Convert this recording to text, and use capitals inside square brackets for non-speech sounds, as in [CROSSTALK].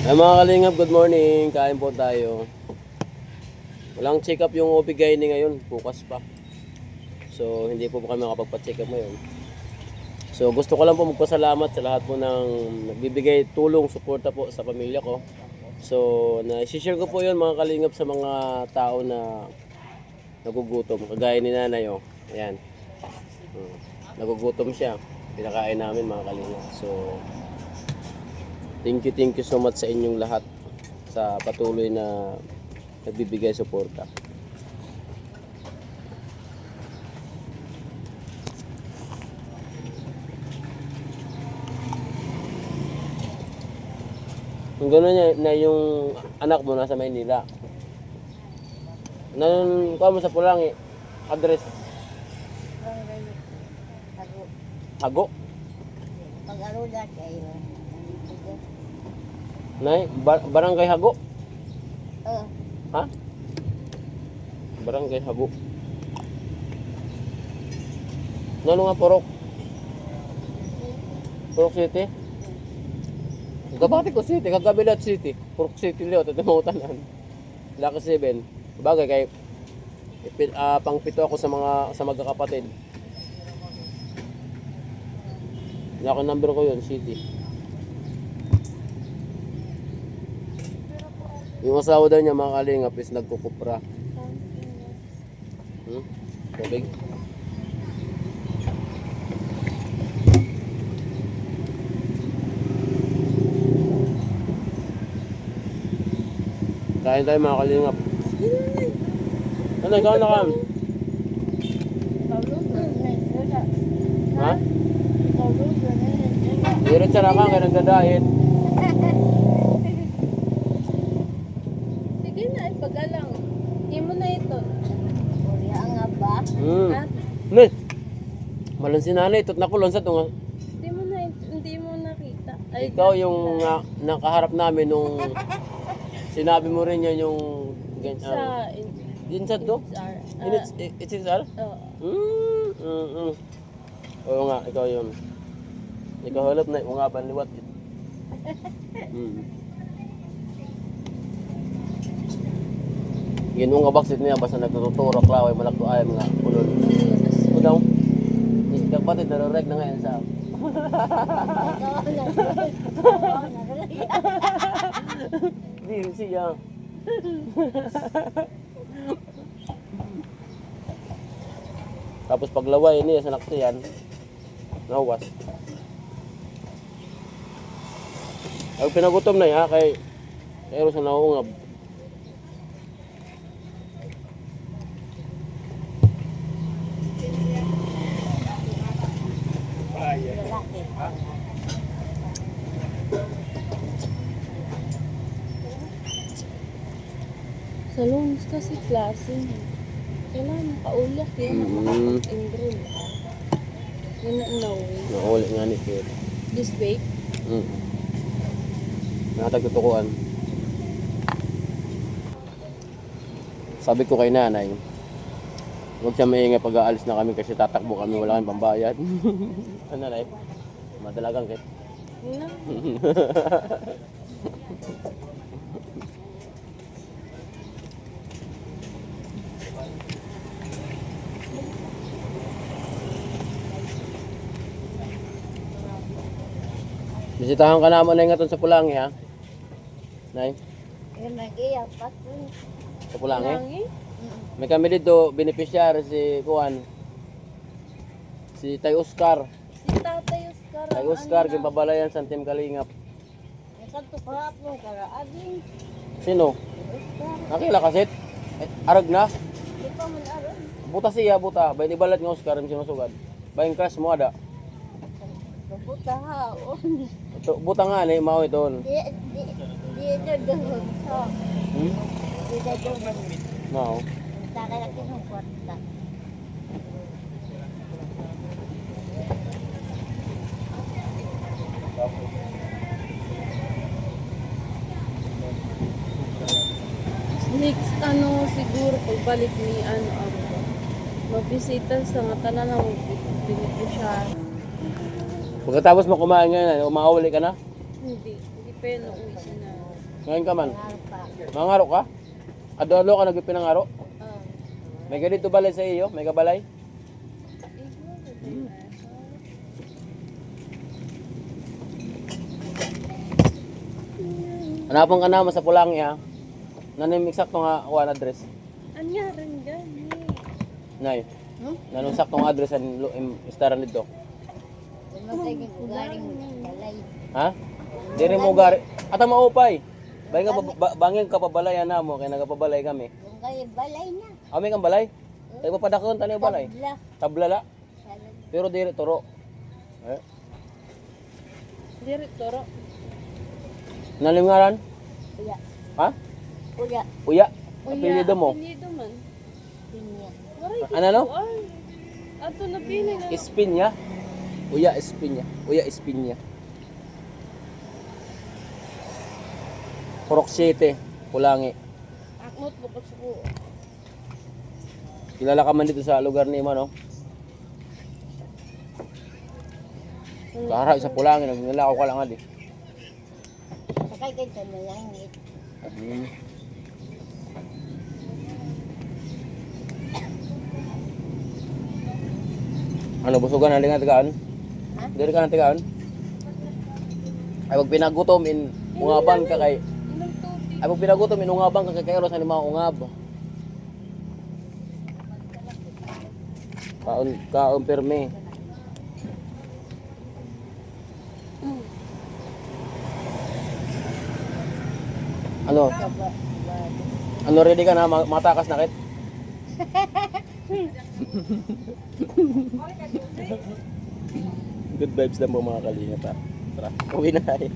Ay mga kalingap, good morning. Kain po tayo. Walang check up yung OP ni ngayon, bukas pa. So hindi po po kami makapagpa-check up ngayon. So gusto ko lang po magpasalamat sa lahat po ng nagbibigay tulong, suporta po sa pamilya ko. So na-share ko po yun mga kalingap sa mga tao na nagugutom. Kagaya ni nanay oh. Ayan. Hmm. Nagugutom siya. Pinakain namin mga kalingap. So Thank you, thank you so much sa inyong lahat sa patuloy na nagbibigay suporta. Kung gano'n na, na yung anak mo nasa Maynila. Nan, kuha mo sa pulang eh, address. Hago. pag-aro na kayo. Nay, bar- barangay Hago. Oh, Ha? Barangay Hago. Ano nga Purok? Purok City? Gabati ko City, kagabilat City. Purok City liyo, ito mga tanan. Laki 7. Bagay kay ipit, ah, pangpito ako sa mga sa magkakapatid. Laki number ko yun, City. Yung asawa daw niya mga kalingap is nagkukupra. Hmm? Tubig? Kain tayo mga kalingap. Ano, ikaw na kam? Ha? Diretso na ka, kaya nagdadait. Hindi mo na ito. Kuya nga ba? Hmm. Ha? Ne, malan si nanay, tot nakulon sa tunga. Hindi mo na, hindi mo nakita. Ay, Ikaw yung uh, nakaharap namin nung sinabi mo rin yan yung gan- sa ah, yun sa do? SR. Yun it's, it's insal? Oo. Hmm, mm, mm. Oo nga, ikaw yun. Ikaw halap na, o nga panliwat. [LAUGHS] Hmm. Ginoo nga baksit niya basta nagtuturok laway malakto ay mga kulon. Ito daw. Ikaw pati narorek na ngayon sa [LAUGHS] Di siya. Tapos paglaway niya sa naktiyan, nawas. Ang pinagutom na ha kay pero sa nauungab. Sa loans kasi klase. Kailangan makaulak yan. Mm. Makapag-enroll. Yan na nauwi. Nauli nga ni Kid. This week, Mm. Nakatagtutukuan. Sabi ko kay nanay, huwag siya maingay pag aalis na kami kasi tatakbo kami, wala kami pambayad. [LAUGHS] ano nanay? Madalagang kit. na. [LAUGHS] Bisitahan ka naman na ngaton sa Pulangi ha? Nay, Yung nag-iyak pa ko. sa Pulangi? Langi? May kami dito, beneficiary si Kuan. Si Tay Oscar. Si Tatay Oscar. Tay Oscar, ano gimpabalayan sa Team Kalingap. Nakanto pa ako, karaading. Sino? Oscar, Nakila kasit? Eh, arag na? di pa man aron. Buta siya, buta. Bay ni balat nga Oscar, ang sinusugad. Bayang crush mo ada. Kabuta ha, o. Ito, buta nga ni, mao ito. Di, di, di na doon. So, Hmm? di na doon. Mao. Na kwarta. Next ano siguro pagbalik ni ano ako. Magbisita sa nga tanan na beneficiary. Pagkatapos mo kumain ngayon, umauli ka na? Hindi, hindi pa yun nauwi siya na Ngayon ka man. Mangaro ka? Adolo ka nagpinangaro? Ah. May ganito balay sa iyo? May kabalay? Hanapon ka naman sa Pulangi ha. Nanim eksakto nga kuha address. Anya rin gani. Nay, Hmm? nanong saktong address ang istaran dito. Pumatay kang galing balay. Ha? Diri mo gari. Ata maupay. Bay nga ba- ba- bangin ka pabalayan na mo kay nagapabalay kami. Kayo balay na. Ami kang balay? Ay papadakon tani balay. Tabla. Salag. Pero diri turo. Eh, Diri toro. nalimngaran? Kuya. Ha? Kuya. Uya. Apelyido mo. Apelyido man. Pinya. Ano no? Ato na pili na. Espinya. Uya Espinya. Uya Espinya. Purok City, Pulangi. Akmot bukod sa ko. Kilala ka man dito sa lugar ni Ima, no? Kara sa Pulangi, nagnilakaw ka lang adi. Sakay kayo sa malangit. Hmm. Ano, busugan na nga tigaan? Ha? Dili ka na tigaan? Ay, pag pinagutom in ungaban ka kay... Ay, pag pinagutom in ungaban ka kay kayo sa lima ungab. Kaon, kaon perme. Ano? Ano ready ka na Ma- matakas na kit? [LAUGHS] Good vibes lang po mga kalinga pa. Tara, uwi na tayo.